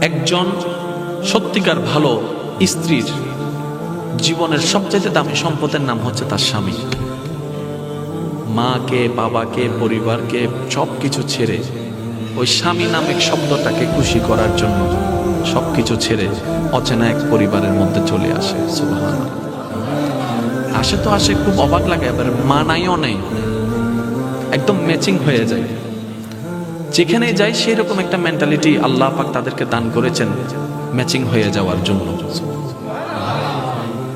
একজন সত্যিকার ভালো স্ত্রীর জীবনের সবচেয়ে দামি সম্পদের নাম হচ্ছে তার স্বামী। মাকে, বাবাকে, পরিবারকে সব কিছু ছেড়ে ওই স্বামী নামের শব্দটাকে খুশি করার জন্য সব কিছু ছেড়ে অচেনা এক পরিবারের মধ্যে চলে আসে। আসে তো আসে, খুব অবাক লাগে এবার মানাইও নেই। একদম ম্যাচিং হয়ে যায়। যেখানে যাই সেই রকম একটা মেন্টালিটি আল্লাহ পাক তাদেরকে দান করেছেন ম্যাচিং হয়ে যাওয়ার জন্য।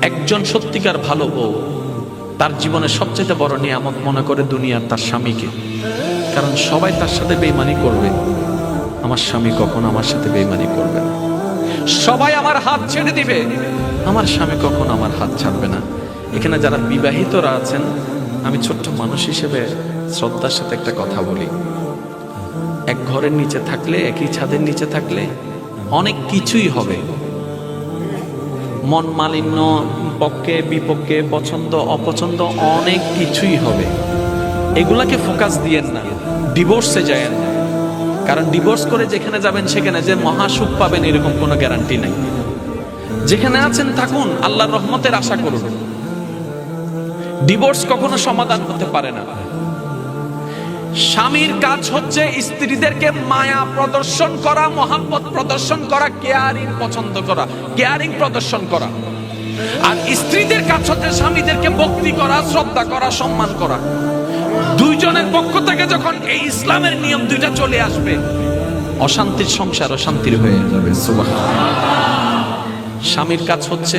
একজন সত্যিকার ভালো বউ, তার জীবনের সবচেয়ে বড় নিয়ামত মনে করে দুনিয়ার তার স্বামীকে। কারণ সবাই তার সাথে বেইমানি করবে। আমার স্বামী কখন আমার সাথে বেইমানি করবে না। সবাই আমার হাত ছেড়ে দিবে। আমার স্বামী কখন আমার হাত ছাড়বে না। এখানে যারা বিবাহিতরা আছেন, আমি ছোট্ট মানুষ হিসেবে শ্রদ্ধার সাথে একটা কথা বলি। এক ঘরের নিচে থাকলে, একই ছাদের নিচে থাকলে অনেক কিছুই হবে। মন মালিন্য, পক্ষে, বিপক্ষে, পছন্দ, অপছন্দ অনেক কিছুই হবে। এগুলাকে ফোকাস দিয়েন না। ডিভোর্সে যায়েন না। কারণ ডিভোর্স করে যেখানে যাবেন সেখানে যে মহাসুখ পাবেন এরকম কোনো গ্যারান্টি নাই। যেখানে আছেন থাকুন, আল্লাহর রহমতের আশা করুন। ডিভোর্স কখনো সমাধান হতে পারে না। স্বামীর কাজ হচ্ছে স্ত্রীদেরকে মায়া প্রদর্শন করা, মহাব্বত প্রদর্শন করা, কেয়ারিং পছন্দ করা, কেয়ারিং প্রদর্শন করা। আর স্ত্রীদের কাজ হচ্ছে স্বামীদেরকে ভক্তি করা, শ্রদ্ধা করা, সম্মান করা। দুইজনের পক্ষ থেকে যখন এই ইসলামের নিয়ম দুইটা চলে আসবে, অশান্তির সংসার অশান্তির হয়ে যাবে স্বামীর কাজ হচ্ছে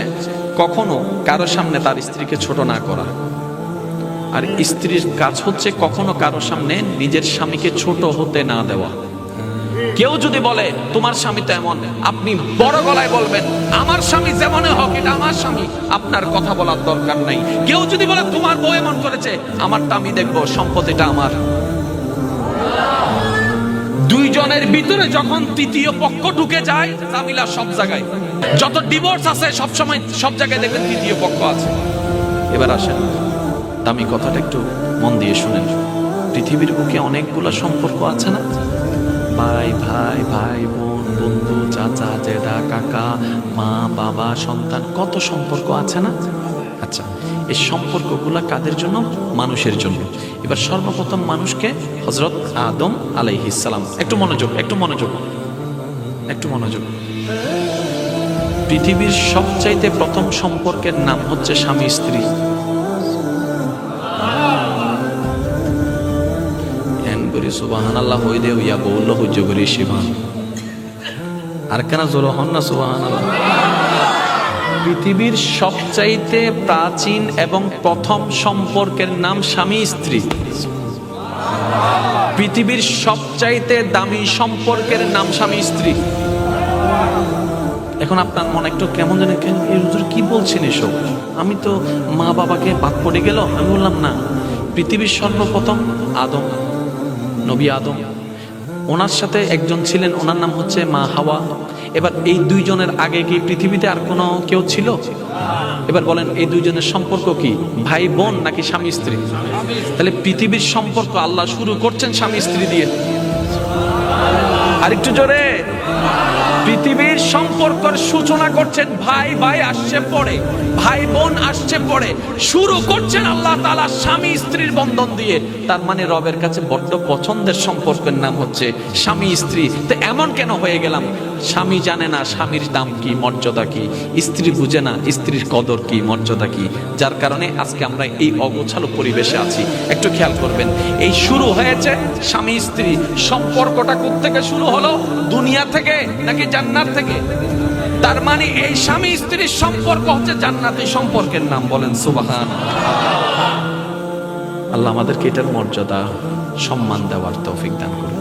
কখনো কারও সামনে তার স্ত্রীকে ছোট না করা। আর স্ত্রীর কাজ হচ্ছে কখনো কারও সামনে নিজের স্বামীকে ছোট হতে না দেওয়া। কেউ যদি বলে, তোমার স্বামী তো এমন, আপনি বড় গলায় বলবেন, আমার স্বামী যেমন হোক, এটা আমার স্বামী, আপনার কথা বলার দরকার নাই। কেউ যদি বলে, তোমার বউ এমন করেছে, আমারটা আমি দেখব, সম্পত্তিটা আমার। দুইজনের ভিতরে যখন তৃতীয় পক্ষ ঢুকে যায় জামিলা সব জায়গায়। যত ডিভোর্স আছে সব সময় সব জায়গায় দেখবেন তৃতীয় পক্ষ আছে। এবার আসেন। দামি কথাটা একটু মন দিয়ে শুনেন পৃথিবীর বুকে অনেকগুলো সম্পর্ক আছে না? ভাই ভাই ভাই, বোন, বন্ধু, চাচা জেদা কাকা, মা, বাবা, সন্তান, কত সম্পর্ক আছে না? আচ্ছা এই সম্পর্কগুলো কাদের জন্য? মানুষের জন্য। এবার সর্বপ্রথম মানুষকে হজরত আদম আলাইহিসালাম একটু মনোযোগ একটু মনোযোগ। একটু মনোযোগ। পৃথিবীর সবচাইতে প্রথম সম্পর্কের নাম হচ্ছে স্বামী স্ত্রী করি সুবাহান আল্লাহ হই দে, ইয়া বৌল হুজ্জ করি শিবান আর কেন জোর হন না সুবাহান আল্লাহ পৃথিবীর সবচাইতে প্রাচীন এবং প্রথম সম্পর্কের নাম স্বামী, স্ত্রী। পৃথিবীর সবচাইতে দামি সম্পর্কের নাম স্বামী, স্ত্রী। এখন আপনার মনে একটু কেমন জানে কেন হুজুর কি বলছেন এসব? আমি তো মা বাবাকে বাদ পড়ে গেল আমি বললাম, না, পৃথিবীর সর্বপ্রথম আদম। নবী আদম। ওনার সাথে একজন ছিলেন, ওনার নাম হচ্ছে মা হাওয়া। এবার এই দুইজনের আগে কি পৃথিবীতে আর কোনো কেউ ছিল? এবার বলেন, এই দুইজনের সম্পর্ক কি, ভাই, বোন নাকি স্বামী, স্ত্রী? তাহলে পৃথিবীর সম্পর্ক আল্লাহ শুরু করছেন স্বামী, স্ত্রী দিয়ে। আরেকটু জোরে। পৃথিবীর সম্পর্কের সূচনা করছেন ভাই ভাই আসছে পরে, ভাই বোন আসছে পরে, শুরু করছেন আল্লাহ তাআলা স্বামী স্ত্রীর বন্ধন দিয়ে। তার মানে রবের কাছে বড্ড পছন্দের সম্পর্কের নাম হচ্ছে স্বামী স্ত্রী। তো এমন কেন হয়ে গেলাম? স্বামী জানে না স্বামীর দাম কি, মর্যাদা কি। স্ত্রী বুঝে না স্ত্রীর কদর কি, মর্যাদা কি। যার কারণে আজকে আমরা এই অগোছালো পরিবেশে আছি। একটু খেয়াল করবেন, এই শুরু হয়েছে স্বামী স্ত্রী। সম্পর্কটা থেকে শুরু হলো? দুনিয়া থেকে নাকি জান্নাত থেকে। তার মানে এই স্বামী স্ত্রীর সম্পর্ক হচ্ছে জান্নাতি সম্পর্কের নাম, বলেন সুবাহান। আল্লাহ আমাদেরকে এটার মর্যাদা, সম্মান দেওয়ার তৌফিক দান করুন।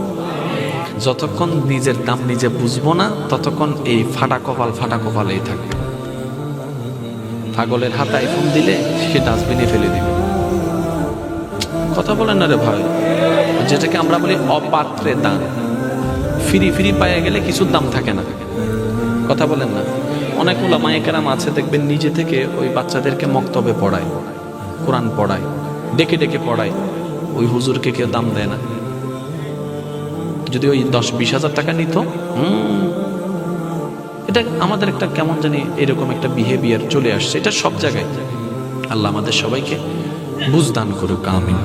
যতক্ষণ নিজের দাম নিজে বুঝব না, ততক্ষণ এই ফাটা কপাল ফাটা কপালেই থাকবে। পাগলের হাতে আইফোন দিলে সে ডাস্টবিনে ফেলে দিবে। কথা বলেন না রে ভাই। যেটাকে আমরা বলি অপাত্রে দান। ফ্রি ফ্রি পাইয়া গেলে কিছুর দাম থাকে না। কথা বলেন না। অনেক ওলামায়ে কেরাম আছে, দেখবেন নিজে থেকে ওই বাচ্চাদেরকে মক্তবে পড়ায়, কোরআন পড়ায়, ডেকে ডেকে পড়ায়, ওই হুজুরকে কেউ দাম দেয় না। যদি ওই দশ বিশ হাজার টাকা নিত এটা আমাদের একটা কেমন জানি এরকম একটা বিহেভিয়ার চলে আসছে, এটা সব জায়গায়। আল্লাহ আমাদের সবাইকে বুঝদান করুক, আমিন।